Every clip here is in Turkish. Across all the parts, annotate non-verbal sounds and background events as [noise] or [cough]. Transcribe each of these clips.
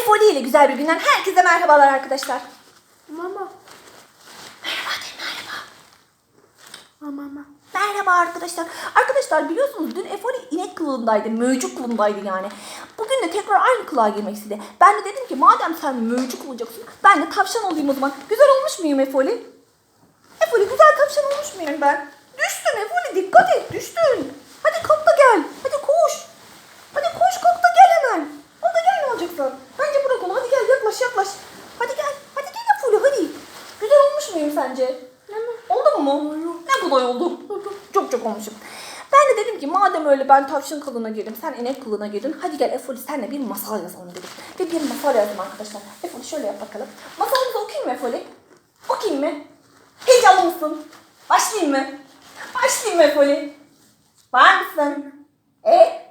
Efoli ile güzel bir günden herkese merhabalar arkadaşlar. Mama. Merhaba de merhaba. Mama. Merhaba arkadaşlar. Arkadaşlar biliyorsunuz dün Efoli inek kılığındaydı. Mövcük kılığındaydı yani. Bugün de tekrar aynı kılığa girmek istedi. Ben de dedim ki madem sen mövcük olacaksın ben de tavşan olayım o zaman. Güzel olmuş muyum Efoli? Efoli güzel tavşan olmuş muyum ben? Düştün Efoli dikkat et düştün. Hadi kalk da gel. Hadi koş. Hadi koş kalk da gel hemen. Kalk da gel ne olacaksın? Bence bırak onu hadi gel yaklaş yaklaş. Hadi gel. Hadi gel Efoli hadi. Güzel sence? Oldu mu? Ne kadar oldu? Çok çok olmuşum. Ben de dedim ki madem öyle ben tavşan kılığına girdim, sen inek kılığına girdin. Hadi gel Efoli senle bir masal yazalım dedim. Ve bir masal yazdım arkadaşlar. Efoli şöyle yap bakalım. Masalımızı okuyayım mı Efoli? Okuyayım mı? Heyecanlı mısın? Başlayayım mı? Başlayayım mı Efoli? Var mısın? E?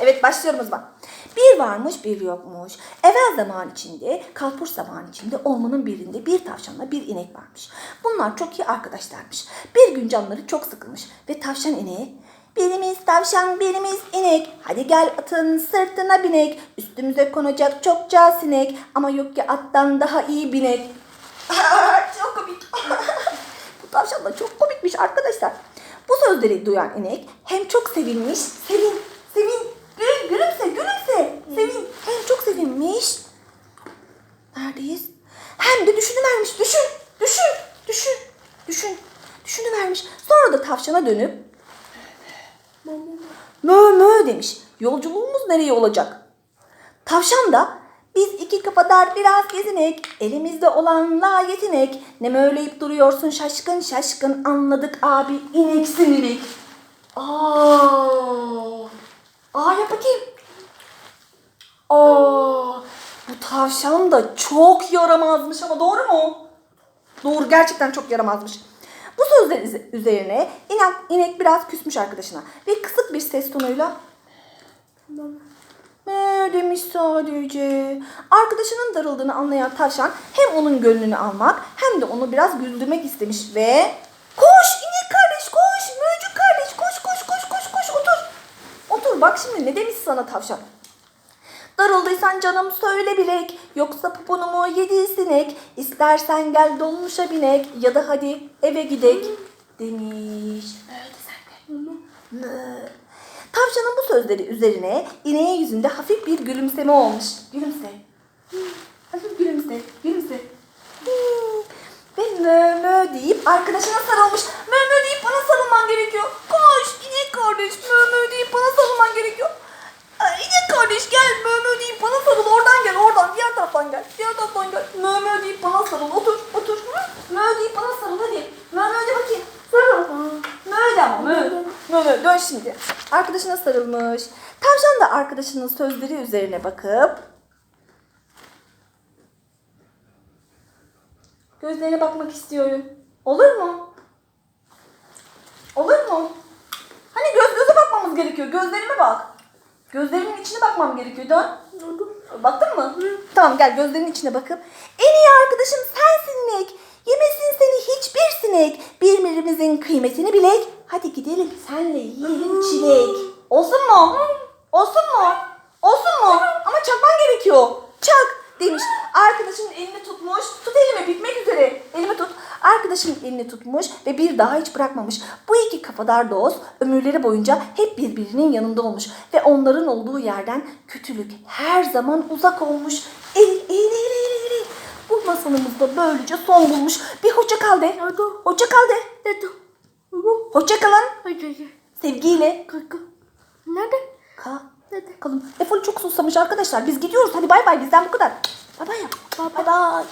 Evet başlıyorum o zaman. Bir varmış bir yokmuş. Evvel zaman içinde, kalpur zaman içinde ormanın birinde bir tavşanla bir inek varmış. Bunlar çok iyi arkadaşlarmış. Bir gün canları çok sıkılmış ve tavşan ineğe Birimiz tavşan, birimiz inek. Hadi gel atın sırtına binek. Üstümüze konacak çokça sinek. Ama yok ki attan daha iyi binek. [laughs] çok komik. [laughs] Bu tavşan da çok komikmiş arkadaşlar. Bu sözleri duyan inek hem çok sevinmiş, sevin, gül, gülümse, gülümse, sevin. Hem çok sevinmiş. Neredeyiz? Hem de düşünüvermiş, düşün, düşün, düşün, düşün, düşünüvermiş. Sonra da tavşana dönüp mö mö demiş. Yolculuğumuz nereye olacak? Tavşan da biz iki kafadar biraz gezinek, elimizde olanla yetinek. Ne möyleyip duruyorsun şaşkın şaşkın anladık abi inek. Aa, aa yap bakayım. Aa, bu tavşan da çok yaramazmış ama doğru mu? Doğru gerçekten çok yaramazmış. Sözler üze- üzerine inek, inek biraz küsmüş arkadaşına ve kısık bir ses tonuyla. Mö demiş sadece. Arkadaşının darıldığını anlayan tavşan hem onun gönlünü almak hem de onu biraz güldürmek istemiş ve koş inek kardeş koş möcük kardeş koş koş koş koş koş otur. Otur bak şimdi ne demiş sana tavşan. Darıldıysan canım söyle bilek Yoksa poponu mu yedi sinek İstersen gel dolmuşa binek Ya da hadi eve gidek Demiş Öyle sen de Mama. Mö. Tavşanın bu sözleri üzerine ineğin yüzünde hafif bir gülümseme olmuş. Gülümse. Hafif gülümse. Gülümse. Ve mö mö deyip arkadaşına sarılmış. Mö mö deyip bana sarılman gerekiyor. Koş inek kardeş mö mö deyip bana sarılman gerekiyor. İnek kardeş gel mö mö deyip bana sarıl. Oradan gel oradan diğer taraftan gel. Diğer taraftan gel. Mö mö deyip bana sarıl. Otur otur. Hı? Mö deyip bana sarıl hadi. Mö mö de bakayım. Sarıl. Mö de ama mö. Mö mö dön şimdi. Arkadaşına sarılmış. Tavşan da arkadaşının sözleri üzerine bakıp Gözlerine bakmak istiyorum. Olur mu? Olur mu? Hani göz göze bakmamız gerekiyor. Gözlerime bak. Gözlerimin içine bakmam gerekiyor. Dön. Baktın mı? Tamam gel gözlerinin içine bakıp. En iyi arkadaşım sensin Nek. Yemesin seni hiçbir sinek. Birbirimizin kıymetini bilek. Hadi gidelim senle yiyelim çilek. Olsun mu? Olsun mu? Olsun mu? Ama çakman gerekiyor. Çak demiş. Arkadaşımın elini tutmuş. Tut elimi bitmek üzere. Elimi tut. Arkadaşımın elini tutmuş ve bir daha hiç bırakmamış. Bu iki kafadar dost ömürleri boyunca hep birbirinin yanında olmuş. Ve onların olduğu yerden kötülük her zaman uzak olmuş. Eğil, eğil, eğil, eğil, eğil. Bu masalımız da böylece son bulmuş. Bir hoşça kal de. Hoşça kal de. Hoşça kalın. Sevgiyle. Kaka. Nerede? Kalın. Efol çok susamış arkadaşlar. Biz gidiyoruz. Hadi bay bay. Bizden bu kadar. Bay bay. Bay bay.